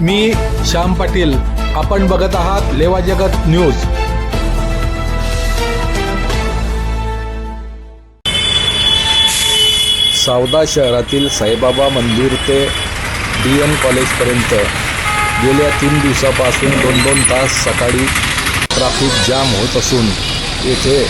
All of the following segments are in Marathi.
मी श्याम पाटील. आपण बघत आहात लेवा जगत न्यूज. सावदा शहरातील साईबाबा मंदिर ते डी एन कॉलेजपर्यंत गेल्या तीन दिवसापासून दोन दोन तास सकाळी ट्रॅफिक जाम होत असून येथे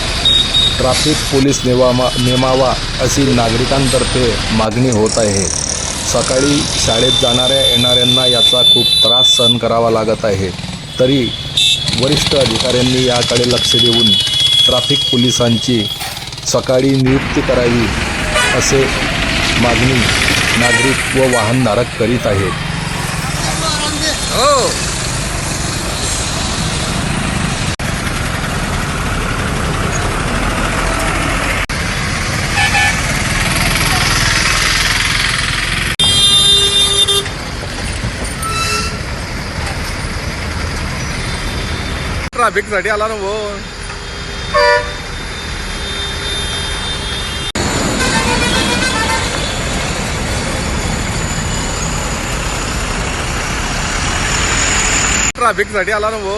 ट्रॅफिक पोलीस नेवामा नेमावा अशी नागरिकांतर्फे मागणी होत आहे. सकाळी शाळेत जाणाऱ्या येणाऱ्यांना याचा खूप त्रास सहन करावा लागत आहे. तरी वरिष्ठ अधिकाऱ्यांनी याकडे लक्ष देऊन ट्रॅफिक पोलिसांची सकाळी नियुक्ती करावी असे मागणी नागरिक व वाहनधारक करीत आहेत. हो. ట్రాఫిక్ స్టడీ అలా నువ్వు ట్రాఫిక్ స్టడీ అలా నువ్వు